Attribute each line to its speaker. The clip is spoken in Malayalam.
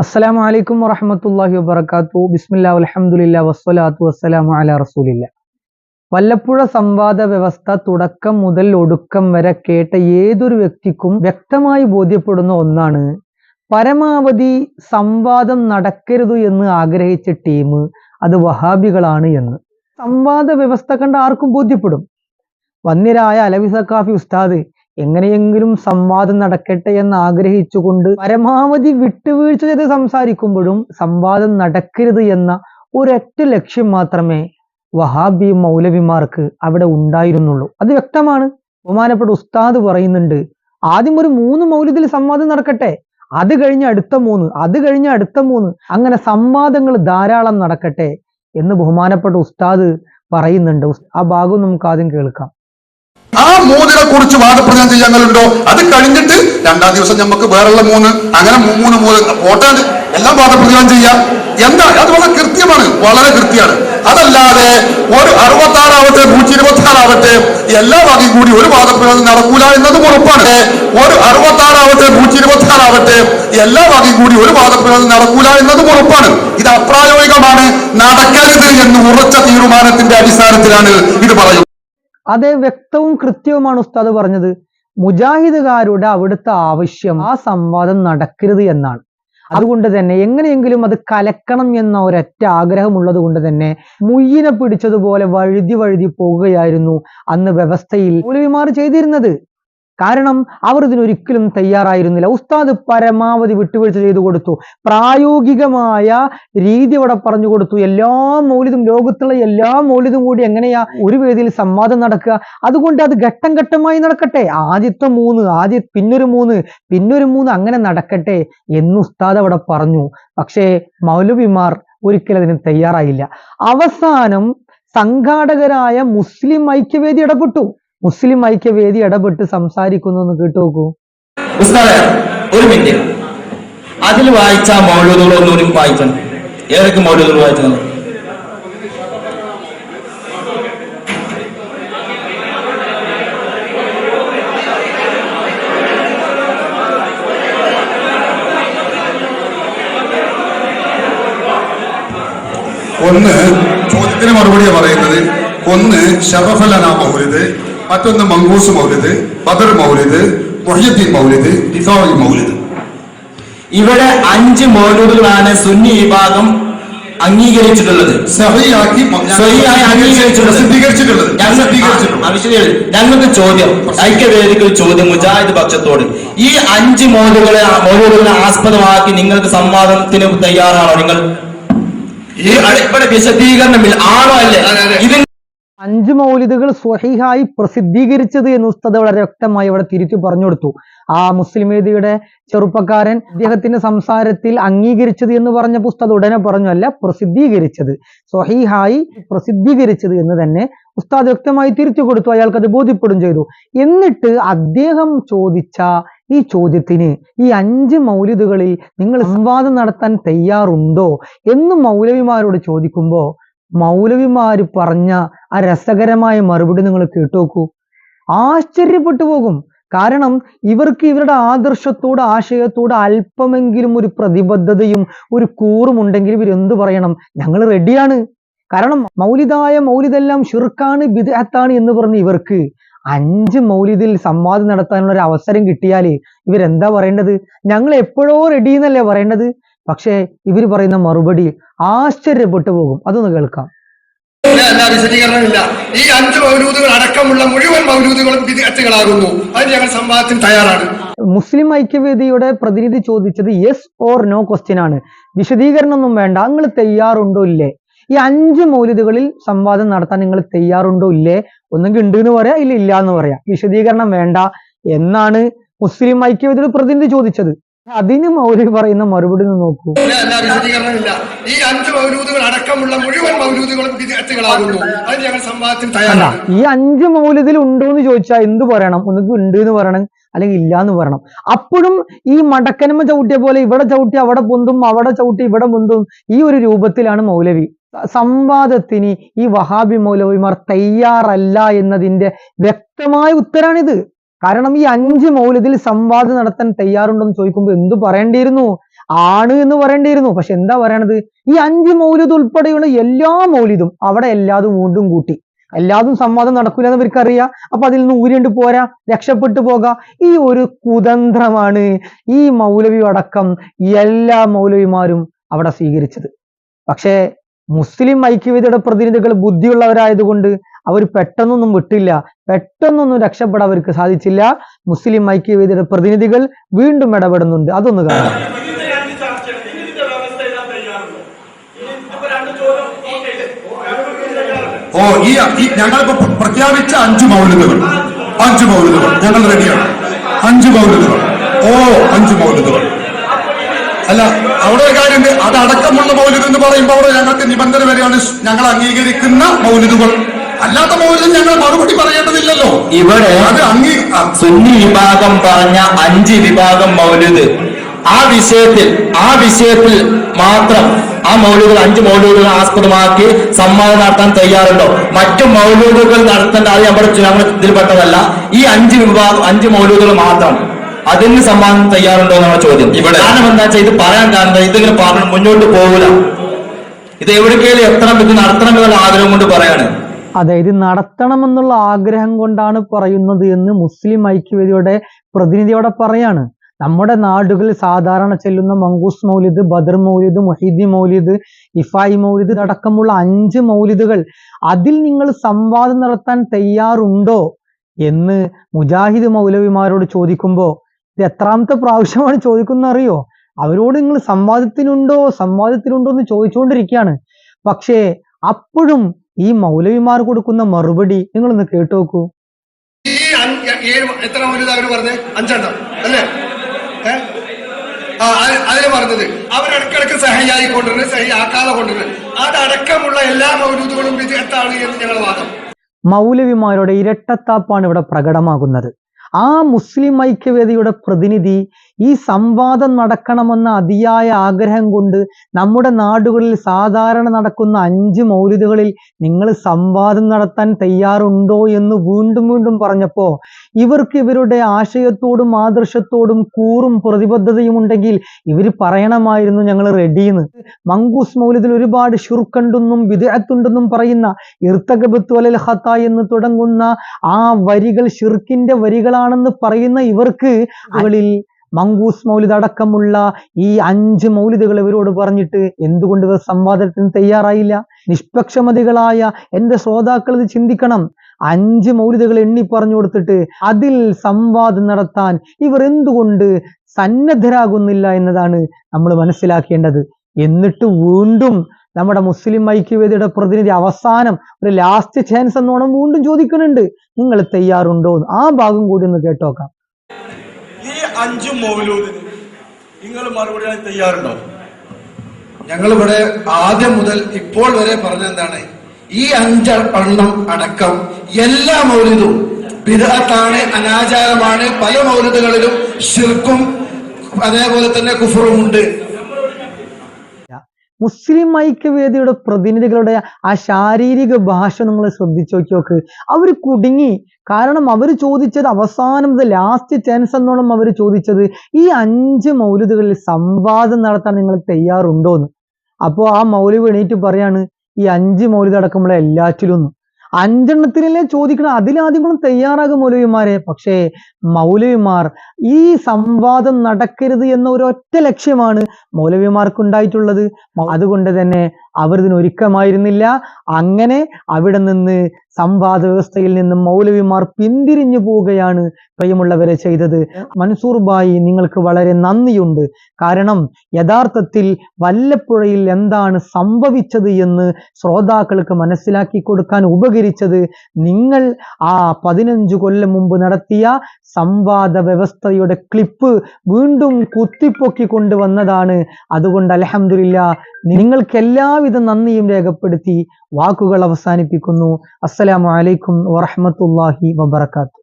Speaker 1: അസ്സലാമു അലൈക്കും വറഹമത്തല്ലാഹി വബർക്കാത്തു ബിസ്മില്ലാ അലഹമുല്ല വസ്സലാത്തു വസ്സലാമു അല റസൂലില്ല വല്ലപ്പുഴ സംവാദ വ്യവസ്ഥ തുടക്കം മുതൽ ഒടുക്കം വരെ കേട്ട ഏതൊരു വ്യക്തിക്കും വ്യക്തമായി ബോധ്യപ്പെടുന്ന ഒന്നാണ് പരമാവധി സംവാദം നടക്കരുത് എന്ന് ആഗ്രഹിച്ച ടീം അത് വഹാബികളാണ് എന്ന്. സംവാദ വ്യവസ്ഥ കണ്ട് ആർക്കും ബോധ്യപ്പെടും? വന്നിരായ അലവി സക്കാഫി ഉസ്താദ് എങ്ങനെയെങ്കിലും സംവാദം നടക്കട്ടെ എന്ന് ആഗ്രഹിച്ചുകൊണ്ട് പരമാവധി വിട്ടുവീഴ്ച ചെയ്ത് സംസാരിക്കുമ്പോഴും സംവാദം നടക്കരുത് എന്ന ഒരൊറ്റ ലക്ഷ്യം മാത്രമേ വഹാബി മൗലവിമാർക്ക് അവിടെ ഉണ്ടായിരുന്നുള്ളൂ. അത് വ്യക്തമാണ്. ബഹുമാനപ്പെട്ട ഉസ്താദ് പറയുന്നുണ്ട് ആദ്യം ഒരു മൂന്ന് മൗലിദിൽ സംവാദം നടക്കട്ടെ. അത് കഴിഞ്ഞ അടുത്ത മൂന്ന് അത് കഴിഞ്ഞ അടുത്ത മൂന്ന്. അങ്ങനെ സംവാദങ്ങൾ ധാരാളം നടക്കട്ടെ എന്ന് ബഹുമാനപ്പെട്ട ഉസ്താദ് പറയുന്നുണ്ട്. ആ ഭാഗം നമുക്ക് ആദ്യം കേൾക്കാം.
Speaker 2: ആ മൂന്നിനെ കുറിച്ച് വാദപ്രചാരം ചെയ്യാങ്ങളുണ്ടോ അത് കഴിഞ്ഞിട്ട് രണ്ടാം ദിവസം നമുക്ക് വേറെയുള്ള മൂന്ന് അങ്ങനെ മൂന്ന് മൂന്ന് പോട്ടാണ് എല്ലാം വാദപ്രചാരം ചെയ്യാം. എന്താ? അത് വളരെ കൃത്യമാണ്. വളരെ കൃത്യമാണ്. അതല്ലാതെ ഒരു അറുപത്താറാവട്ടെ നൂറ്റി ഇരുപത്തി ആറാവട്ടെ എല്ലാ വകയും കൂടി ഒരു വാദപ്രചാരം നടക്കൂല എന്നതും ഉറപ്പാണ്. ഒരു അറുപത്താറാവട്ടെ നൂറ്റി ഇരുപത്തി ആറാവട്ടെ എല്ലാ വകയും കൂടി ഒരു വാദപ്രചാരം നടക്കൂല എന്നതും ഉറപ്പാണ്. ഇത് അപ്രായോഗികമാണ്. നടക്കരുത് എന്ന് ഉറച്ച തീരുമാനത്തിന്റെ അടിസ്ഥാനത്തിലാണ് ഇത് പറയുന്നത്.
Speaker 1: അതേ വ്യക്തവും കൃത്യവുമാണ് ഉസ്താദ് പറഞ്ഞത്. മുജാഹിദുകാരുടെ അവിടുത്തെ ആവശ്യം ആ സംവാദം നടക്കരുത് എന്നാണ്. അതുകൊണ്ട് തന്നെ എങ്ങനെയെങ്കിലും അത് കലക്കണം എന്ന ഒരൊറ്റ ആഗ്രഹമുള്ളത് കൊണ്ട് തന്നെ മുയ്യിനെ പിടിച്ചതുപോലെ വഴുതി വഴുതി പോകുകയായിരുന്നു അന്ന് വ്യവസ്ഥയിൽ. മൗലവിമാർ ചെയ്തിരുന്നത് കാരണം അവർ ഇതിനൊരിക്കലും തയ്യാറായിരുന്നില്ല. ഉസ്താദ് പരമാവധി വിട്ടുവീഴ്ച ചെയ്തു കൊടുത്തു. പ്രായോഗികമായ രീതി അവിടെ പറഞ്ഞു കൊടുത്തു. എല്ലാ മൗലിതും ലോകത്തുള്ള എല്ലാ മൗലിതും കൂടി എങ്ങനെയാ ഒരു വേദിയിൽ സംവാദം നടക്കുക? അതുകൊണ്ട് അത് ഘട്ടം ഘട്ടമായി നടക്കട്ടെ. ആദ്യത്തെ മൂന്ന് ആദ്യ പിന്നൊരു മൂന്ന് പിന്നൊരു മൂന്ന് അങ്ങനെ നടക്കട്ടെ എന്ന് ഉസ്താദ് അവിടെ പറഞ്ഞു. പക്ഷേ മൗലവിമാർ ഒരിക്കലും അതിന് തയ്യാറായില്ല. അവസാനം സംഘാടകരായ മുസ്ലിം ഐക്യവേദി ഇടപെട്ടു. മുസ്ലിം ഐക്യവേദി ഇടപെട്ട് സംസാരിക്കുന്നു എന്ന് കേട്ടു നോക്കൂ.
Speaker 3: ഒരു മിനിറ്റ്. അതിൽ വായിച്ച മൗലൂദുകൾ ഒന്നുകൂടി വായിക്കണം. ഏതൊക്കെ മൗലൂദുകൾ വായിച്ചത്?
Speaker 2: ഒന്ന് ചോദ്യത്തിന് മറുപടിയാണ് പറയുന്നത്. ഒന്ന് ഷറഫലന മൗലിദ് മറ്റൊന്ന് മങ്കൂസ് മൗലിദ് ബദർ മൗലിദ് മൊഹ്യദ്ദീൻ മൗലിദ് റിഫായി മൗലിദ്.
Speaker 3: ഇവിടെ അഞ്ച് മൗലൂദുകളാണ് സുന്നി വിഭാഗം അംഗീകരിച്ചിട്ടുള്ളത്. ഞങ്ങൾക്ക് ചോദ്യം ഐക്യവേദിക്ക് ചോദ്യം മുജാഹിദ് പക്ഷത്തോട്. ഈ അഞ്ച് മൗലുകളെ മൗലൂദുകളെ ആസ്പദമാക്കി നിങ്ങൾക്ക് സംവാദത്തിന് തയ്യാറാണോ നിങ്ങൾ? ഈ ഇവിടെ വിശദീകരണമില്ല. ആണോ അല്ലേ? ഇതിന്
Speaker 1: അഞ്ച് മൗലിദുകൾ സ്വഹീഹായി പ്രസിദ്ധീകരിച്ചത് എന്ന് ഉസ്താദ് വളരെ വ്യക്തമായി ഇവിടെ തിരിച്ചു പറഞ്ഞു കൊടുത്തു. ആ മുസ്ലിം വേദിയുടെ ചെറുപ്പക്കാരൻ അദ്ദേഹത്തിന്റെ സംസാരത്തിൽ അംഗീകരിച്ചത് എന്ന് പറഞ്ഞ പുസ്തകം ഉടനെ പറഞ്ഞു അല്ല പ്രസിദ്ധീകരിച്ചത്. സ്വഹീഹായി പ്രസിദ്ധീകരിച്ചത് എന്ന് തന്നെ ഉസ്താദ് വ്യക്തമായി തിരിച്ചു കൊടുത്തു അയാൾക്ക് അത് ബോധ്യപ്പെടും ചെയ്തു. എന്നിട്ട് അദ്ദേഹം ചോദിച്ച ഈ ചോദ്യത്തിന് ഈ അഞ്ച് മൗലിദുകളിൽ നിങ്ങൾ സംവാദം നടത്താൻ തയ്യാറുണ്ടോ എന്ന് മൗലവിമാരോട് ചോദിക്കുമ്പോ മൗലവിമാര് പറഞ്ഞ ആ രസകരമായ മറുപടി നിങ്ങൾ കേട്ടോക്കൂ. ആശ്ചര്യപ്പെട്ടു പോകും. കാരണം ഇവർക്ക് ഇവരുടെ ആദർശത്തോട് ആശയത്തോട് അല്പമെങ്കിലും ഒരു പ്രതിബദ്ധതയും ഒരു കൂറും ഉണ്ടെങ്കിൽ ഇവർ എന്തു പറയണം? ഞങ്ങൾ റെഡിയാണ് കാരണം മൗലിദായ മൗലിതെല്ലാം ഷിർക്കാണ് വിദേഹത്താണ് എന്ന് പറഞ്ഞ് ഇവർക്ക് അഞ്ച് മൗലിദിൽ സംവാദം നടത്താനുള്ള ഒരു അവസരം കിട്ടിയാൽ ഇവരെന്താ പറയേണ്ടത്? ഞങ്ങൾ എപ്പോഴോ റെഡി എന്നല്ലേ പറയേണ്ടത്? പക്ഷേ ഇവർ പറയുന്ന മറുപടി ആശ്ചര്യപ്പെട്ടു പോകും. അതൊന്ന് കേൾക്കാം.
Speaker 4: വിശദീകരണമില്ല. ഈ അഞ്ച് മൗലൂദുകൾ അടക്കമുള്ള മുഴുവൻ മൗലൂദുകളും വിദഗ്ധകളാകുന്നു അതിന് ഞങ്ങൾ സംവാദത്തിന് തയ്യാറാണ്.
Speaker 1: മുസ്ലിം ഐക്യവേദിയുടെ പ്രതിനിധി ചോദിച്ചത് യെസ് ഓർ നോ ക്വസ്റ്റ്യൻ ആണ്. വിശദീകരണമൊന്നും വേണ്ട. നിങ്ങൾ തയ്യാറുണ്ടോ ഇല്ലേ? ഈ അഞ്ച് മൗലൂദുകളിൽ സംവാദം നടത്താൻ നിങ്ങൾ തയ്യാറുണ്ടോ ഇല്ലേ? ഒന്നെങ്കിൽ ഉണ്ട് എന്ന് പറയാം ഇല്ല ഇല്ല എന്ന് പറയാം. വിശദീകരണം വേണ്ട എന്നാണ് മുസ്ലിം ഐക്യവേദിയുടെ പ്രതിനിധി ചോദിച്ചത്. അതിന് മൗലി പറയുന്ന മറുപടി നോക്കൂ.
Speaker 4: വിശദീകരണമില്ല ഈ അഞ്ച് മൗലൂദുകൾ അടക്കമുള്ള മുഴുവൻ മൗലൂദുകളും ഞങ്ങൾ സംവാദത്തിന് തയ്യാറാണ്.
Speaker 1: ഈ അഞ്ച് മൗലിദിൽ ഉണ്ടോ എന്ന് ചോദിച്ചാൽ എന്ത് പറയണം? ഒന്നുകിൽ ഉണ്ട് എന്ന് പറയണം അല്ലെങ്കിൽ ഇല്ല എന്ന് പറയണം. അപ്പോഴും ഈ മടക്കനമ്മ ചവിട്ടിയ പോലെ ഇവിടെ ചവിട്ടി അവിടെ പൊന്തും അവിടെ ചവിട്ടി ഇവിടെ പൊന്തും ഈ ഒരു രൂപത്തിലാണ് മൗലവി. സംവാദത്തിന് ഈ വഹാബി മൗലവിമാർ തയ്യാറല്ല എന്നതിന്റെ വ്യക്തമായ ഉത്തരാണിത്. കാരണം ഈ അഞ്ച് മൗലിദിൽ സംവാദം നടത്താൻ തയ്യാറുണ്ടെന്ന് ചോദിക്കുമ്പോൾ എന്തു പറയേണ്ടിയിരുന്നു? ആണ് എന്ന് പറയേണ്ടിയിരുന്നു. പക്ഷെ എന്താ പറയണത്? ഈ അഞ്ച് മൗലിദ് ഉൾപ്പെടെയുള്ള എല്ലാ മൗലിദും അവിടെ എല്ലാതും വീണ്ടും കൂട്ടി. എല്ലാതും സംവാദം നടക്കൂല എന്ന് ഇവർക്കറിയാം. അപ്പൊ അതിൽ നിന്ന് ഊരിണ്ട് പോരാ രക്ഷപ്പെട്ടു പോകാം. ഈ ഒരു കുതന്ത്രമാണ് ഈ മൗലവി അടക്കം എല്ലാ മൗലവിമാരും അവിടെ സ്വീകരിച്ചത്. പക്ഷേ മുസ്ലിം ഐക്യവേദിയുടെ പ്രതിനിധികൾ ബുദ്ധിയുള്ളവരായതുകൊണ്ട് അവർ പെട്ടെന്നൊന്നും വിട്ടില്ല. പെട്ടെന്നൊന്നും രക്ഷപ്പെടാൻ അവർക്ക് സാധിച്ചില്ല. മുസ്ലിം ഐക്യവേദിയുടെ പ്രതിനിധികൾ വീണ്ടും ഇടപെടുന്നുണ്ട്. അതൊന്ന് കാണാം.
Speaker 2: ഓ ഈ ഞങ്ങളിപ്പോ പ്ര- പ്രഖ്യാപിച്ച അഞ്ചു മൗലികകൾ അഞ്ചു മൗലികകൾ ഞങ്ങൾ റെഡിയാണ്. അഞ്ചു മൗലികകൾ ഓ അഞ്ചു മൗലികകൾ അല്ല അവിടെ ഒരു കാര്യമുണ്ട് അത് അടക്കമുള്ള മൗലിക എന്ന് പറയുമ്പോൾ അവിടെ ഞങ്ങൾക്ക് നിബന്ധന വരെയാണ് ഞങ്ങൾ അംഗീകരിക്കുന്ന മൗലികകൾ അല്ലാത്ത മൗലികം ഞങ്ങൾ മറുപടി പറയേണ്ടതില്ലല്ലോ.
Speaker 3: ഇവിടെ
Speaker 2: അത് അംഗീ
Speaker 3: സുന്നി വിഭാഗം പറഞ്ഞ അഞ്ച് വിഭാഗം മൗലിദ്. ആ വിഷയത്തിൽ ആ വിഷയത്തിൽ മാത്രം ആ മൗലൂദുകൾ അഞ്ച് മൗലൂദുകൾ ആസ്പദമാക്കി സമ്മാനം നടത്താൻ തയ്യാറുണ്ടോ? മറ്റു മൗലൂദുകൾ നടത്തേണ്ട അത് നമ്മുടെ ഞങ്ങൾ ഇതിൽപ്പെട്ടതല്ല. ഈ അഞ്ച് വിഭാഗം അഞ്ച് മൗലൂദുകൾ മാത്രം അതിന് സമ്മാനം തയ്യാറുണ്ടോ എന്നുള്ള ചോദ്യം. ഇവിടെ. കാരണം എന്താ വെച്ചാൽ ഇത് പറയാൻ കാരണം ഇതിങ്ങനെ പറഞ്ഞു മുന്നോട്ട് പോകില്ല ഇത് എവിടേക്കെങ്കിലും എത്തണം ഇത് നടത്തണം എന്നുള്ള ആഗ്രഹം കൊണ്ട് പറയാണ്.
Speaker 1: അതെ ഇത് നടത്തണമെന്നുള്ള ആഗ്രഹം കൊണ്ടാണ് പറയുന്നത് എന്ന് മുസ്ലിം ഐക്യവേദിയുടെ പ്രതിനിധിയോടെ പറയാണ്. നമ്മുടെ നാടുകളിൽ സാധാരണ ചെല്ലുന്ന മങ്കൂസ് മൗലിദ് ബദർ മൗലിദ് മൊഹീദി മൗലിദ് ഇഫായി മൗലിദ് അടക്കമുള്ള അഞ്ച് മൗലിദുകൾ അതിൽ നിങ്ങൾ സംവാദം നടത്താൻ തയ്യാറുണ്ടോ എന്ന് മുജാഹിദ് മൗലവിമാരോട് ചോദിക്കുമ്പോൾ ഇത് എത്രാമത്തെ പ്രാവശ്യമാണ് ചോദിക്കുന്ന അറിയോ? അവരോട് നിങ്ങൾ സംവാദത്തിനുണ്ടോ സംവാദത്തിനുണ്ടോ എന്ന് ചോദിച്ചുകൊണ്ടിരിക്കുകയാണ്. പക്ഷേ അപ്പോഴും ഈ മൗലവിമാർ കൊടുക്കുന്ന മറുപടി നിങ്ങളൊന്ന് കേട്ടു നോക്കൂ
Speaker 4: ഈ എത്ര അവർ പറഞ്ഞത് അഞ്ചെണ്ണം അല്ലേ? അതിന് പറഞ്ഞത് അവരിടക്കിടക്ക് സഹയായി കൊണ്ടുവരുന്നത് സഹി ആക്കാതെ കൊണ്ടുവരുന്നത് അതടക്കമുള്ള എല്ലാ മൗലൂദുകളും വിജയത്താണ് എന്ന് ഞങ്ങൾ വാദം.
Speaker 1: മൗലവിമാരുടെ ഇരട്ടത്താപ്പാണ് ഇവിടെ പ്രകടമാകുന്നത്. ആ മുസ്ലിം ഐക്യവേദിയുടെ പ്രതിനിധി ഈ സംവാദം നടക്കണമെന്ന അതിയായ ആഗ്രഹം കൊണ്ട് നമ്മുടെ നാടുകളിൽ സാധാരണ നടക്കുന്ന അഞ്ച് മൗലിദുകളിൽ നിങ്ങൾ സംവാദം നടത്താൻ തയ്യാറുണ്ടോ എന്ന് വീണ്ടും വീണ്ടും പറഞ്ഞപ്പോ ഇവർക്ക് ഇവരുടെ ആശയത്തോടും ആദർശത്തോടും കൂറും പ്രതിബദ്ധതയും ഉണ്ടെങ്കിൽ ഇവർ പറയണമായിരുന്നു ഞങ്ങൾ റെഡിന്ന് മങ്കൂസ് മൗലിദിൽ ഒരുപാട് ഷുർക്കണ്ടെന്നും വിദേഹത്തുണ്ടെന്നും പറയുന്ന ഇർത്തകബത്ത് അലൽ ഹത്ത എന്ന് തുടങ്ങുന്ന ആ വരികൾ ഷിർക്കിന്റെ വരികളാണെന്ന് പറയുന്ന ഇവർക്ക് അവളിൽ മങ്കൂസ് മൗലിദ് അടക്കമുള്ള ഈ അഞ്ച് മൗലിദുകൾ ഇവരോട് പറഞ്ഞിട്ട് എന്തുകൊണ്ട് ഇവർ സംവാദത്തിന് തയ്യാറായില്ല? നിഷ്പക്ഷമതികളായ എന്റെ ശ്രോതാക്കൾ ഇത് ചിന്തിക്കണം. അഞ്ച് മൗലിദുകൾ എണ്ണി പറഞ്ഞു കൊടുത്തിട്ട് അതിൽ സംവാദം നടത്താൻ ഇവർ എന്തുകൊണ്ട് സന്നദ്ധരാകുന്നില്ല എന്നതാണ് നമ്മൾ മനസ്സിലാക്കേണ്ടത്. എന്നിട്ട് വീണ്ടും നമ്മുടെ മുസ്ലിം ഐക്യവേദിയുടെ പ്രതിനിധി അവസാനം ഒരു ലാസ്റ്റ് ചാൻസ് എന്നോണം വീണ്ടും ചോദിക്കുന്നുണ്ട് നിങ്ങൾ തയ്യാറുണ്ടോ. ആ ഭാഗം കൂടി ഒന്ന് കേട്ടോക്കാം.
Speaker 5: ഈ അഞ്ചു മൗലൂദിന് നിങ്ങൾ മറുപടി തയ്യാറുണ്ടോ?
Speaker 4: ഞങ്ങളിവിടെ ആദ്യം മുതൽ ഇപ്പോൾ വരെ പറഞ്ഞെന്താണ് ഈ അഞ്ചെണ്ണം അടക്കം എല്ലാ മൗലിദും ബിദഅത്താണ് അനാചാരമാണ്. പല മൗലിദുകളിലും ശിർക്കും അതേപോലെ തന്നെ കുഫറും ഉണ്ട്.
Speaker 1: മുസ്ലിം ഐക്യവേദിയുടെ പ്രതിനിധികളുടെ ആ ശാരീരിക ഭാഷ നിങ്ങൾ ശ്രദ്ധിച്ചു നോക്കി നോക്ക്. അവർ കുടുങ്ങി. കാരണം അവർ ചോദിച്ചത് അവസാനം ലാസ്റ്റ് ചാൻസ് എന്നോണം അവർ ചോദിച്ചത് ഈ അഞ്ച് മൗലിദുകളിൽ സംവാദം നടത്താൻ നിങ്ങൾ തയ്യാറുണ്ടോ എന്ന് അപ്പോൾ ആ മൗലിക എണീറ്റ് പറയാണ് ഈ അഞ്ച് മൗലിക അടക്കമുള്ള എല്ലാറ്റിലും അഞ്ചെണ്ണത്തിനല്ലേ ചോദിക്കണം? അതിലാദ്യം തയ്യാറാകും മൗലവിമാരെ. പക്ഷേ മൗലവിമാർ ഈ സംവാദം നടക്കരുത് എന്ന ഒരൊറ്റ ലക്ഷ്യമാണ് മൗലവിമാർക്കുണ്ടായിട്ടുള്ളത്. അതുകൊണ്ട് തന്നെ അവർ ഇതിന് ഒരുക്കമായിരുന്നില്ല അങ്ങനെ അവിടെ നിന്ന് സംവാദ വ്യവസ്ഥയിൽ നിന്നും മൗലവിമാർ പിന്തിരിഞ്ഞു പോവുകയാണ് പ്രിയമുള്ളവരെ ചെയ്തത്. മൻസൂർ ബായി നിങ്ങൾക്ക് വളരെ നന്ദിയുണ്ട്. കാരണം യഥാർത്ഥത്തിൽ വല്ലപ്പുഴയിൽ എന്താണ് സംഭവിച്ചത് എന്ന് ശ്രോതാക്കൾക്ക് മനസ്സിലാക്കി കൊടുക്കാൻ ഉപകരിച്ചത് നിങ്ങൾ ആ പതിനഞ്ചു കൊല്ലം മുമ്പ് നടത്തിയ സംവാദ വ്യവസ്ഥയുടെ ക്ലിപ്പ് വീണ്ടും കുത്തിപ്പൊക്കി കൊണ്ടുവന്നതാണ്. അതുകൊണ്ട് അലഹമില്ല നിങ്ങൾക്ക് എല്ലാവിധ നന്ദിയും രേഖപ്പെടുത്തി വാക്കുകൾ അവസാനിപ്പിക്കുന്നു. അസ്സലാമു അലൈക്കും വറഹ്മത്തുള്ളാഹി വബറകാതുഹു.